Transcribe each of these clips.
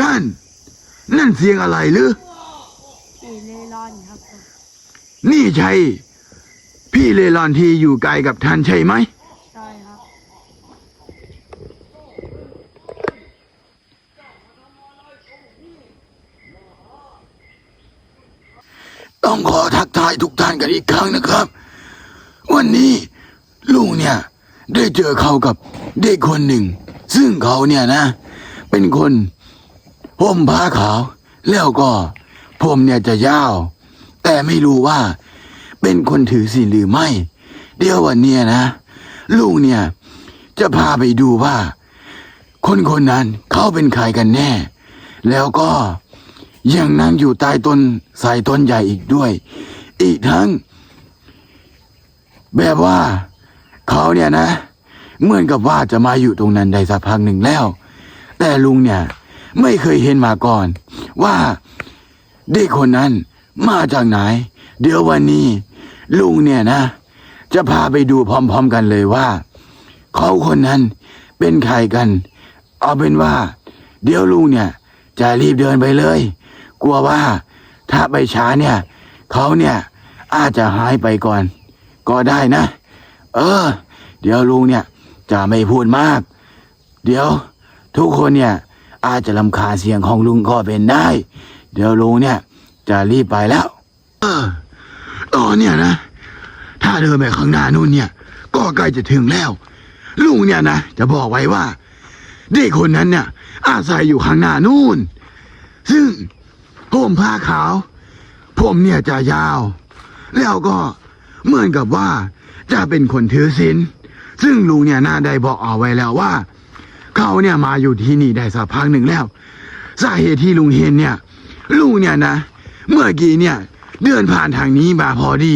ท่าน นั่นเสียงอะไรหรือผีเลร่อนครับ นี่ใช่พี่เลรอนที่อยู่ไกลกับท่านใช่ไหม ใช่ครับ ต้องขอทักทายทุกท่านกันอีกครั้งนะครับ วันนี้ลุงเนี่ย ได้เจอเขากับเด็กคนหนึ่ง ซึ่งเขาเนี่ยนะ เป็นคน ห่มผ้าขาว แล้วก็ผมเนี่ยจะยาว แต่ไม่รู้ว่า เป็นคนถือศีลหรือไม่ เดี๋ยววันเนี้ยนะ ลุงเนี่ย จะพาไปดูว่า คนคนนั้นเขาเป็นใครกันแน่ แล้วก็ยังนั่งอยู่ใต้ต้นสายต้นใหญ่อีกด้วย อีกทั้ง แบบว่าเขาเนี่ยนะ เหมือนกับว่าจะมาอยู่ตรงนั้นได้สักพักหนึ่งแล้ว แต่ลุงเนี่ย ไม่เคยเห็นมาก่อน ว่าเด็กคนนั้นมาจากไหน เดี๋ยววันนี้ ลุงเนี่ยนะ จะพาไปดูพร้อมๆกันเลยว่า เขาคนนั้นเป็นใครกัน เอาเป็นว่า เดี๋ยวลุงเนี่ย จะรีบเดินไปเลย กลัวว่าถ้าไปช้าเนี่ย เขาเนี่ย อาจจะหายไปก่อน ก็ได้นะ เออ เดี๋ยวลุงเนี่ย จะไม่พูดมาก เดี๋ยวทุกคนเนี่ย อาจจะลำคาเสียงของลุงก็เป็นได้ เดี๋ยวลุงเนี่ย จะรีบไปแล้ว เออตอนเนี่ยนะ ถ้าเดินไปข้างหน้านู่นเนี่ย ก็ใกล้จะถึงแล้ว ลุงเนี่ยนะจะบอกไว้ว่า เด็กคนนั้นเนี่ย อาศัยอยู่ข้างหน้านู่น ซึ่งผมผ้าขาว ผมเนี่ยจะยาว แล้วก็เหมือนกับว่าจะเป็นคนถือศีลซึ่งลุงเนี่ยน่าได้บอกเอาไว้แล้วว่า เขาเนี่ยมาอยู่ที่นี่ได้สักพักหนึ่งแล้วสาเหตุที่ลุงเห็นเนี่ยลุงเนี่ยนะเมื่อกี้เนี่ยเดินผ่านทางนี้มาพอดี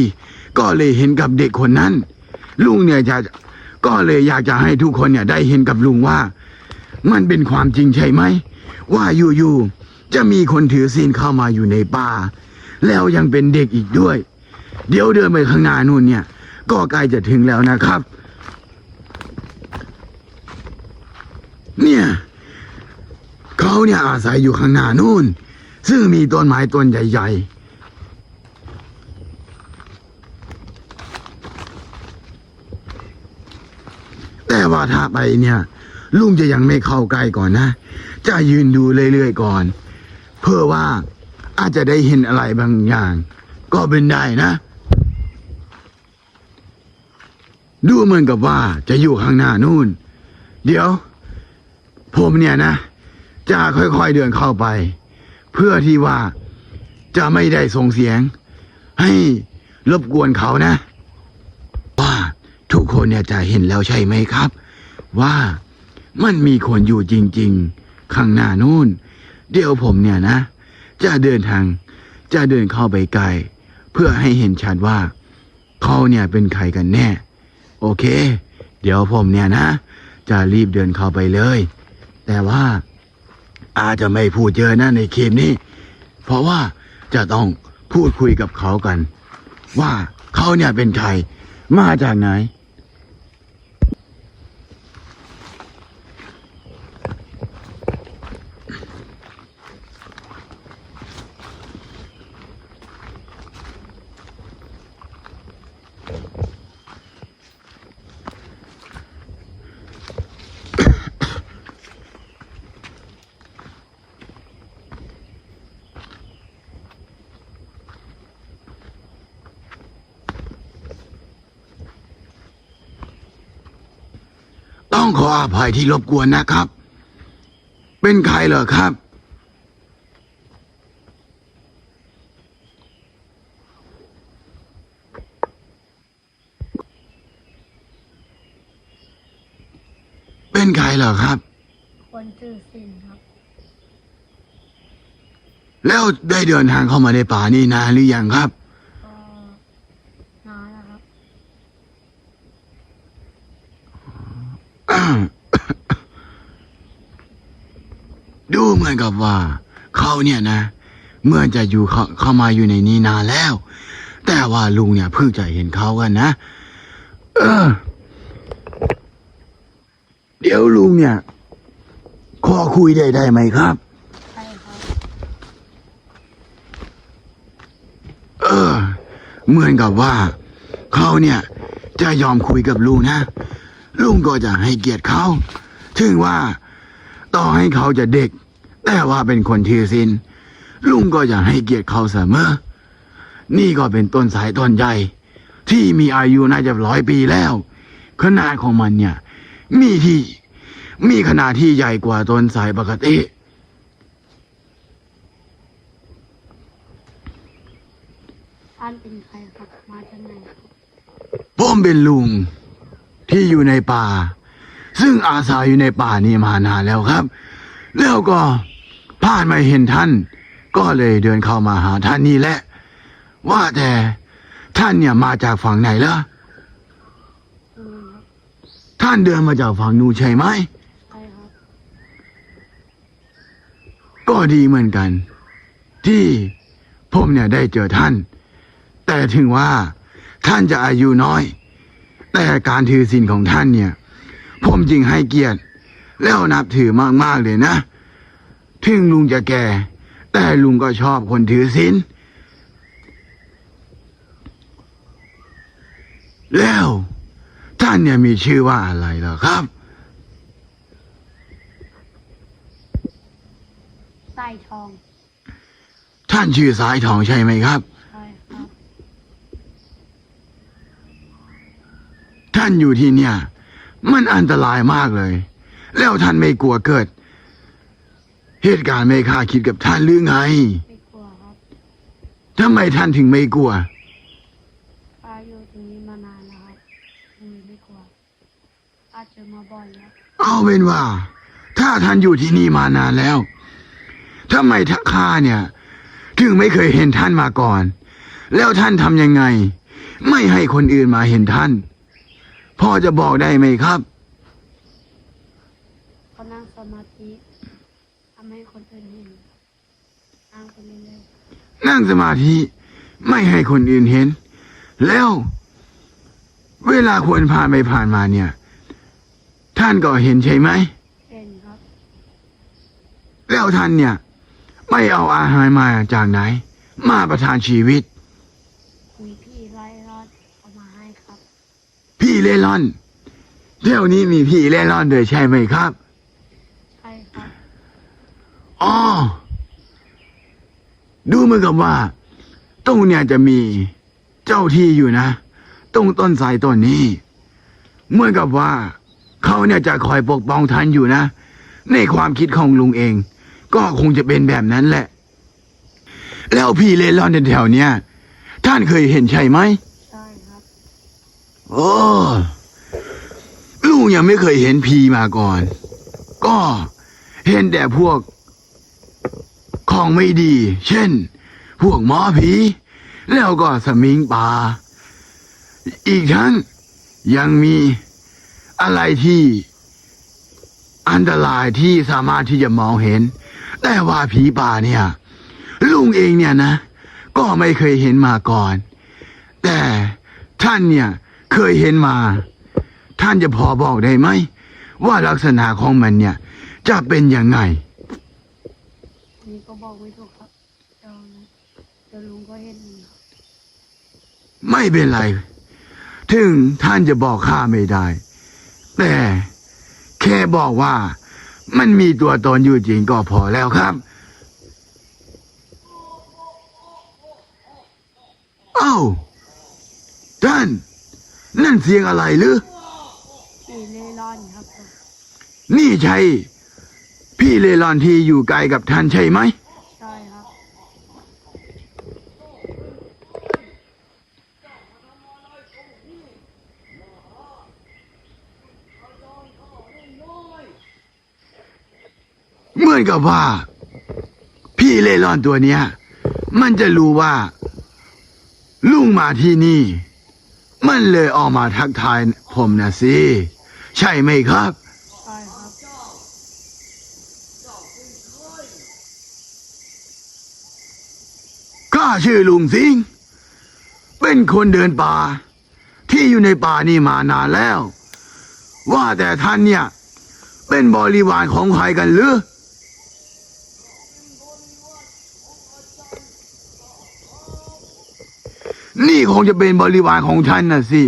ก็เลยเห็นกับเด็กคนนั้น ลุงเนี่ยจะก็เลยอยากจะให้ทุกคนเนี่ยได้เห็นกับลุงว่า มันเป็นความจริงใช่ไหม ว่าอยู่ๆจะมีคนถือศีลเข้ามาอยู่ในป่า แล้วยังเป็นเด็กอีกด้วย เดี๋ยวเดินไปข้างหน้านู่นเนี่ย ก็ใกล้จะถึงแล้วนะครับ เนี่ยเขาเนี่ยอาศัยอยู่ข้างหน้านู่น ซึ่งมีต้นไม้ต้นใหญ่ ๆแต่ว่าถ้าไปเนี่ย ลุงจะยังไม่เข้าใกล้ก่อนนะ จะยืนดูเรื่อยๆก่อน เพื่อว่าอาจจะได้เห็นอะไรบางอย่าง ก็เป็นได้นะ ดูเหมือนกับว่าจะอยู่ข้างหน้านู่น เดี๋ยว ผมเนี่ยนะ จะค่อยๆเดินเข้าไป เพื่อที่ว่าจะไม่ได้ส่งเสียง ให้รบกวนเขานะ ว่าทุกคนเนี่ยจะเห็นแล้วใช่ไหมครับ ว่ามันมีคนอยู่จริง ๆ ข้างหน้านู่น เดี๋ยวผมเนี่ยนะ จะเดินทาง จะเดินเข้าไปไกลเพื่อให้เห็นชัดว่าเขาเนี่ยเป็นใครกันแน่ โอเค เดี๋ยวผมเนี่ยนะ จะรีบเดินเข้าไปเลย แต่ว่าอาจจะไม่พูดเยอะนะในคลิปนี้ เพราะว่าจะต้องพูดคุยกับเขากัน ว่าเขาเนี่ยเป็นใคร มาจากไหน ต้องขออภัยที่รบกวนนะครับ เป็นใครเหรอครับ เป็นใครเหรอครับ คนถือศีลครับ แล้วได้เดินทางเข้ามาในป่านี่นานหรือยังครับ ดูเหมือนกับว่า เขาเนี่ยนะ เมื่อจะอยู่เข้าเข้ามาอยู่ในนี้นานแล้ว แต่ว่าลุงเนี่ยเพิ่งจะเห็นเขากันนะ เออ เดี๋ยวลุงเนี่ยขอคุยได้ได้ไหมครับครับเออ เหมือนกับว่า เขาเนี่ย จะยอมคุยกับลุงนะ ลุงก็จะให้เกียรติเขา ถึงว่า ต่อให้เขาจะเด็ก แต่ว่าเป็นคนทีสินลุงก็จะให้เกียรติเขาเสมอ นี่ก็เป็นต้นสายต้นใหญ่ที่มีอายุน่าจะร้อยปีแล้ว ขนาดของมันเนี่ย มีที่ มีขนาดที่ใหญ่กว่าต้นสายปกติ ท่านเป็นใครครับ มาจากไหนครับผมเป็นลุงที่อยู่ในป่า ซึ่งอาศัยอยู่ในป่านี้มานานแล้วครับ แล้วก็ ผ่านมาเห็นท่าน ก็เลยเดินเข้ามาหาท่านนี่แหละ ว่าแต่ท่านเนี่ยมาจากฝั่งไหนล่ะท่านเดินมาจากฝั่งนู้นใช่ไหมใช่ครับ ก็ดีเหมือนกัน ที่ผมเนี่ยได้เจอท่าน แต่ถึงว่าท่านจะอายุน้อย แต่การถือศีลของท่านเนี่ย ผมจริงให้เกียรติ แล้วนับถือมากๆเลยนะ ถึงลุงจะแก่ แต่ลุงก็ชอบคนถือศีลแล้ว ท่านเนี่ยมีชื่อว่าอะไรเหรอครับไส้ทอง ท่านชื่อสายทองใช่ไหมครับ ใช่ครับ ท่านอยู่ที่เนี่ย มันอันตรายมากเลย แล้วท่านไม่กลัวเกิด เหตุการณ์ไม่คาดคิดกับท่านหรือไงไม่กลัวครับทำไมท่านถึงไม่กลัว ป้าอยู่ตรงนี้มานานแล้วครับอืมไม่กลัวป้าเจอมาบ่อยแล้วเอาเป็นว่า ถ้าท่านอยู่ที่นี่มานานแล้วทำไมทักข้าเนี่ย ถึงไม่เคยเห็นท่านมาก่อน แล้วท่านทำยังไง ไม่ให้คนอื่นมาเห็นท่านพอจะบอกได้ไหมครับก็นั่งสมาธิทำให้คนอื่นเห็นนั่งไปเรื่อยนั่งสมาธิไม่ให้คนอื่นเห็น แล้ว เวลาคนผ่านไปผ่านมาเนี่ย ท่านก็เห็นใช่ไหม ๆเห็นครับแล้วท่านเนี่ย ไม่เอาอาหารมาจากไหน มาประทานชีวิต มีพี่ไล่รอดเอามาให้ครับ พี่เล่ร่อนเที่ยวนี้มีพี่เล่ร่อนด้วยใช่ไหมครับใช่ครับ อ๋อ ดูเหมือนกับว่าตรงเนี่ยจะมีเจ้าที่อยู่นะ ตรงต้นไทรต้นนี้ เหมือนกับว่า เขาเนี่ยจะคอยปกป้องท่านอยู่นะ ในความคิดของลุงเอง ก็คงจะเป็นแบบนั้นแหละ แล้วพี่เล่ร่อนแถวๆเนี้ยท่านเคยเห็นใช่ไหมใช่ครับ โอ้ลุงยังไม่เคยเห็นผีมาก่อน ก็เห็นแต่พวก ของไม่ดี เช่น พวกหมอผี แล้วก็สมิงป่า อีกทั้งยังมีอะไรที่อันตรายที่สามารถที่จะมองเห็น แต่ว่าผีป่าเนี่ย ลุงเองเนี่ยนะ ก็ไม่เคยเห็นมาก่อน แต่ท่านเนี่ยเคยเห็นมา ท่านจะพอบอกได้ไหม ว่าลักษณะของมันเนี่ย จะเป็นยังไง บอกไม่ถูกครับเดี๋ยวเดี๋ยวลุงก็เห็นเองครับไม่เป็นไร ถึงท่านจะบอกข้าไม่ได้ แต่แค่บอกว่า มันมีตัวตนอยู่จริงก็พอแล้วครับเอ้าท่านนั่นเสียงอะไรหรือพี่เล่ร่อนครับผมนี่ใช่ พี่เลรอนที่อยู่ไกลกับท่านใช่ไหม ใช่ครับ เหมือนกับว่า พี่เล่ร่อนตัวเนี้ย มันจะรู้ว่า ลุงมาที่นี่ มันเลยออกมาทักทายผมนะสิ ใช่ไหมครับ ใช่ครับข้าชื่อลุงสิง เป็นคนเดินป่า ที่อยู่ในป่านี่มานานแล้ว ว่าแต่ท่านเนี่ย เป็นบริวารของใครกันหรือ นี่คงจะเป็นบริวารของท่านน่ะสิ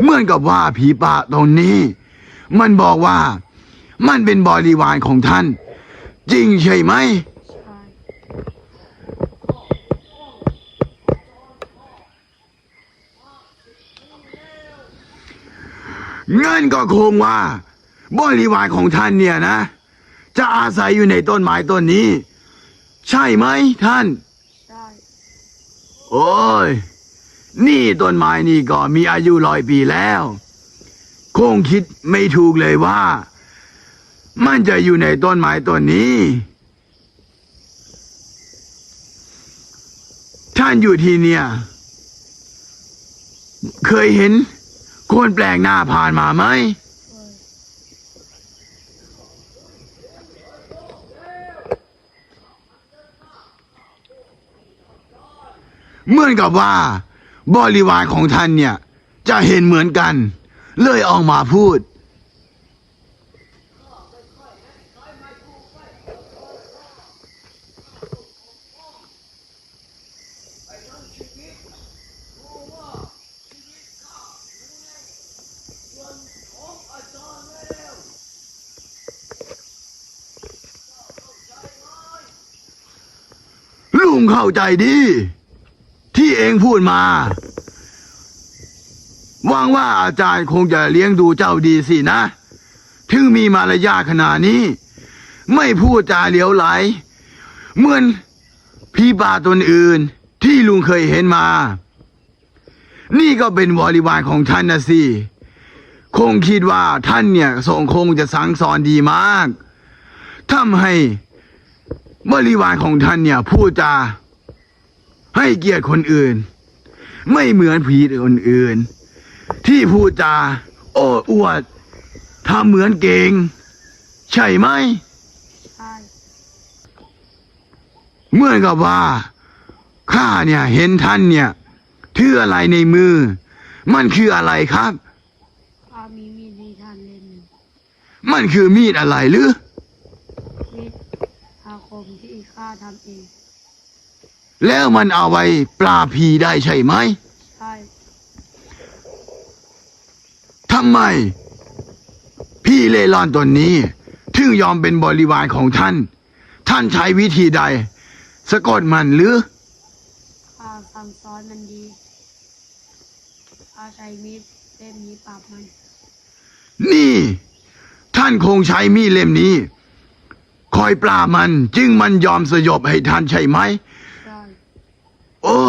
เหมือนกับว่าผีป่าตรงนี้ มันบอกว่า มันเป็นบริวารของท่าน จริงใช่ไหมใช่เงินก็คงว่า บริวารของท่านเนี่ยนะ จะอาศัยอยู่ในต้นไม้ต้นนี้ ใช่ไหมท่าน ใช่ โอ้ย นี่ต้นไม้นี่ก็มีอายุร้อยปีแล้ว คงคิดไม่ถูกเลยว่า มันจะอยู่ในต้นไม้ต้นนี้ ท่านอยู่ที่เนี่ย เคยเห็นคนแปลกหน้าผ่านมาไหมเว้ยเหมือนกับว่า บริวารของท่านเนี่ย จะเห็นเหมือนกัน เลยออกมาพูด ลุงเข้าใจดี ที่เองพูดมาหวังว่าอาจารย์คงจะเลี้ยงดูเจ้าดีสินะ ถึงมีมารยาขนาดนี้ ไม่พูดจาเหลียวไหล เหมือนพี่ป่าตนอื่นที่ลุงเคยเห็นมา นี่ก็เป็นบริวารของท่านนะสิ คงคิดว่าท่านเนี่ยทรงคงจะสั่งสอนดีมากทำให้บริวารของท่านเนี่ยพูดจา ให้เกียรติคนอื่น ไม่เหมือนผีคนอื่น ที่พูดจาโอ้อวดทำเหมือนเก่ง ใช่ไหม ใช่เหมื่อนกับว่าข้าเนี่ยเห็นท่านเนี่ยถืออะไรในมือ มันคืออะไรครับ ข้ามีมีดให้ท่านเล่มหนึ่งมันคือมีดอะไรหรือ มีดอาคมที่ข้าทำเอง แล้วมันเอาไว้ปราบผีได้ใช่ไหมใช่ทำไม พี่เล่ร่อนตนนี้ ถึงยอมเป็นบริวารของท่าน ท่านใช้วิธีใด สะกดมันหรือข้าสั่งสอนมันดีข้าใช้มีดเล่มนี้ปราบมัน นี่ ท่านคงใช้มีดเล่มนี้ คอยปราบมัน จึงมันยอมสยบให้ท่านใช่ไหมใช่ โอ้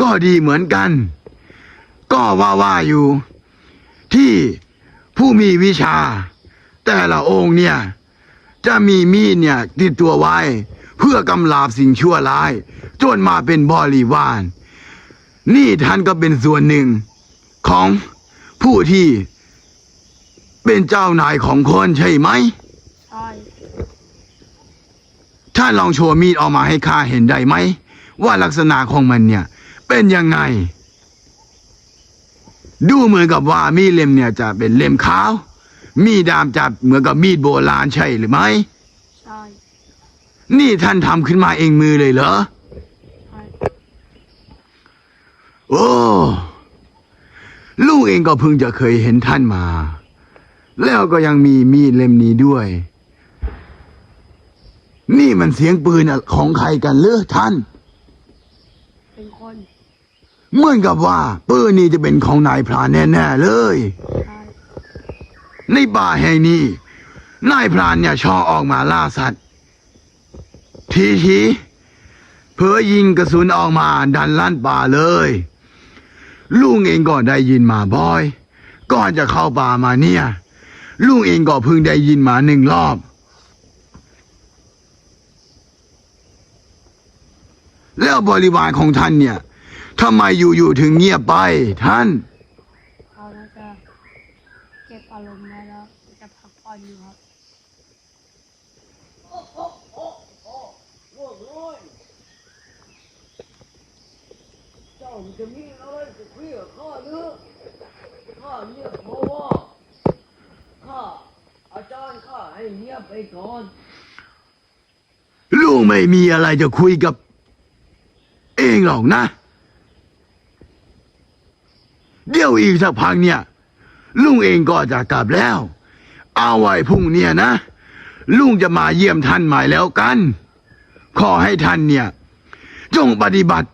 ก็ดีเหมือนกัน ก็ว่าว่าอยู่ ที่ผู้มีวิชา แต่ละองค์เนี่ย จะมีมีดเนี่ยติดตัวไว้ เพื่อกำลาบสิ่งชั่วร้าย จนมาเป็นบริวารนี่ท่านก็เป็นส่วนหนึ่งของผู้ที่เป็นเจ้านายของคนใช่ไหมใช่ ท่านลองโชว์มีดออกมาให้ข้าเห็นได้ไหม ว่าลักษณะของมันเนี่ย เป็นยังไง ดูเหมือนกับว่ามีดเล่มเนี่ยจะเป็นเล่มขาว มีดดามจับเหมือนกับมีดโบราณใช่หรือไม่ใช่นี่ท่านทำขึ้นมาเองมือเลยเหรอใช่โอ้ลูกเองก็เพิ่งจะเคยเห็นท่านมา แล้วก็ยังมีมีดเล่มนี้ด้วย นี่มันเสียงปืนของใครกันเหรือท่านเป็นคน เหมือนกับว่าปืนนี้จะเป็นของนายพรานแน่ๆเลย ในป่าแห่งนี้ นายพรานเนี่ยชอบออกมาล่าสัตว์ ทีทีเพื่อยิงกระสุนออกมาดันลั่นป่าเลย ลุงเองก็ได้ยินมาบ่อย ก่อนจะเข้าป่ามาเนี่ย ลุงเองก็เพิ่งได้ยินมาหนึ่งรอบ แล้วบริวารของท่านเนี่ย ทำไมอยู่ๆถึงเงียบไปท่าน เขาน่าจะเก็บอารมณ์ไว้แล้วจะพักผ่อนอยู่ครับ เจ้ามันจะมีอะไรจะคุยกับข้าหรือข้าเนี่ยเพราะว่าข้าอาจารย์ข้าให้เงียบไปก่อนลุงไม่มีอะไรจะคุยกับ เองหรอกนะ เดี๋ยวอีกสักพักเนี่ย ลุงเองก็จะกลับแล้ว เอาไว้พรุ่งเนี่ยนะ ลุงจะมาเยี่ยมท่านใหม่แล้วกัน ขอให้ท่านเนี่ย จงปฏิบัติ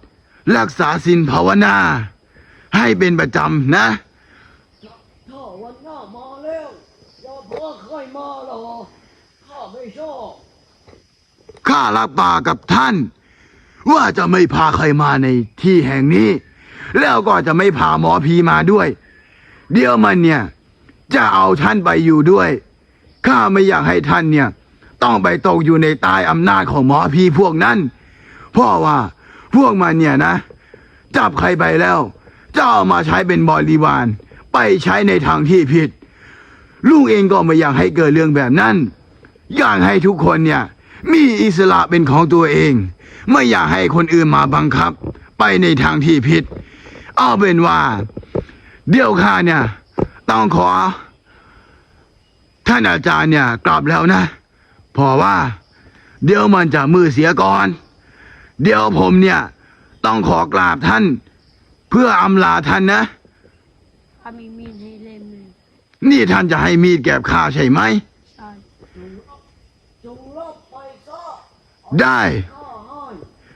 รักษาศีลภาวนา ให้เป็นประจำนะถ้าวันหน้ามาแล้วอย่าเพิ่งค่อยมาหรอข้าไม่ชอบข้ารับปากกับท่าน ว่าจะไม่พาใครมาในที่แห่งนี้ แล้วก็จะไม่พาหมอพีมาด้วย เดี๋ยวมันเนี่ย จะเอาท่านไปอยู่ด้วย ข้าไม่อยากให้ท่านเนี่ย ต้องไปตกอยู่ในใตายอำนาจของหมอพีพวกนั้นเพราะว่าพวกมันเนี่ยนะ จับใครไปแล้ว จะเอามาใช้เป็นบริวาร ไปใช้ในทางที่ผิด ลุงเองก็ไม่อยากให้เกิดเรื่องแบบนั้น อยากให้ทุกคนเนี่ย มีอิสระเป็นของตัวเอง ไม่อยากให้คนอื่นมาบังคับ ไปในทางที่ผิด เอาเป็นว่า เดี๋ยวข้าเนี่ย ต้องขอ ท่านอาจารย์เนี่ย กลับแล้วนะเพราะว่า เดี๋ยวมันจะมือเสียก่อน เดี๋ยวผมเนี่ย ต้องขอกราบท่าน เพื่ออำลาท่านนะข้ามีมีดให้เล่มหนึ่งนี่ท่านจะให้มีดแกบข้าใช่ไหม ใช่จงรับไปซะได้ข้าให้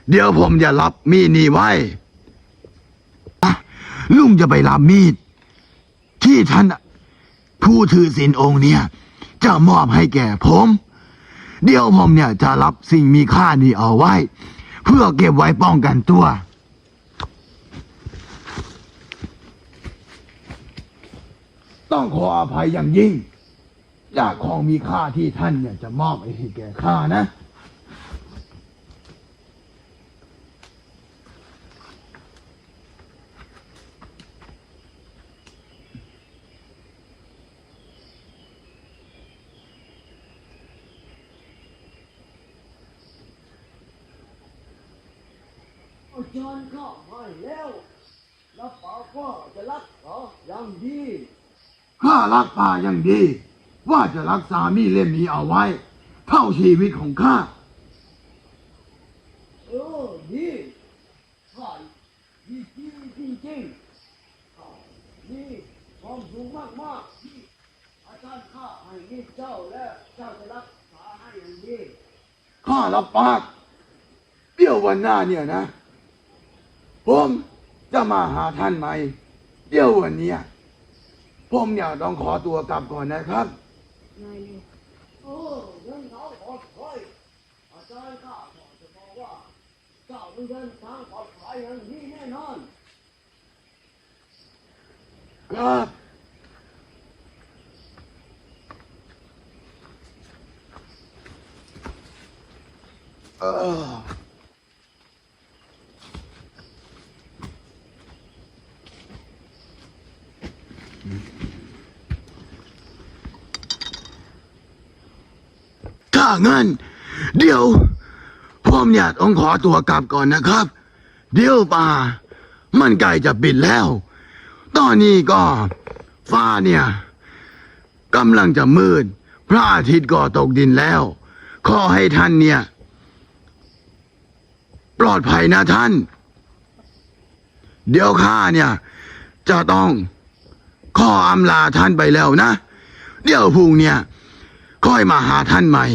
เดี๋ยวผมจะรับมีดนี้ไว้อะ ลุงจะไปรับมีด ที่ท่านผู้ถือศีลองค์เนี่ย จะมอบให้แก่ผม เดี๋ยวผมเนี่ยจะรับสิ่งมีค่านี้เอาไว้ เพื่อเก็บไว้ป้องกันตัว ต้องขออภัยอย่างยิ่ง จากของมีค่าที่ท่านเนี่ยจะมอบให้แก่ข้านะ จารย์ข้าให้แล้วรับปากว่าจะรักษาอย่างดีข้ารักป่าอย่างดี ว่าจะรักษามีดเล่มนี้เอาไว้ เท่าชีวิตของข้าเออดีข้าดีจริงจริงจริงๆข้านี่ความสูงมากมากๆที่อาจารย์ข้าให้นี่เจ้าแล้วเจ้าจะรักษาให้อย่างดีข้ารับปากเดี๋ยววันหน้าเนี่ยนะ ผมจะมาหาท่านใหม่เดี๋ยววันเนี้ยผมเนี่ยต้องขอตัวกลับก่อนนะครับนายเลยเออเดินทางปลอดภัยอาจารย์ข้าบอกจะบอกว่าเจ้าเป็นเดินทางปลอดภัยอย่างนี้แน่นอน ครับเออ ถ้างั้น เดี๋ยว ผมเนี่ยต้องขอตัวกลับก่อนนะครับ เดี๋ยวป่า มันใกล้จะปิดแล้ว ตอนนี้ก็ฟ้าเนี่ยกำลังจะมืด พระอาทิตย์ก็ตกดินแล้ว ขอให้ท่านเนี่ย ปลอดภัยนะท่าน เดี๋ยวข้าเนี่ย จะต้องขออำลาท่านไปแล้วนะ เดี๋ยวพรุ่งเนี่ยค่อยมาหาท่านใหม่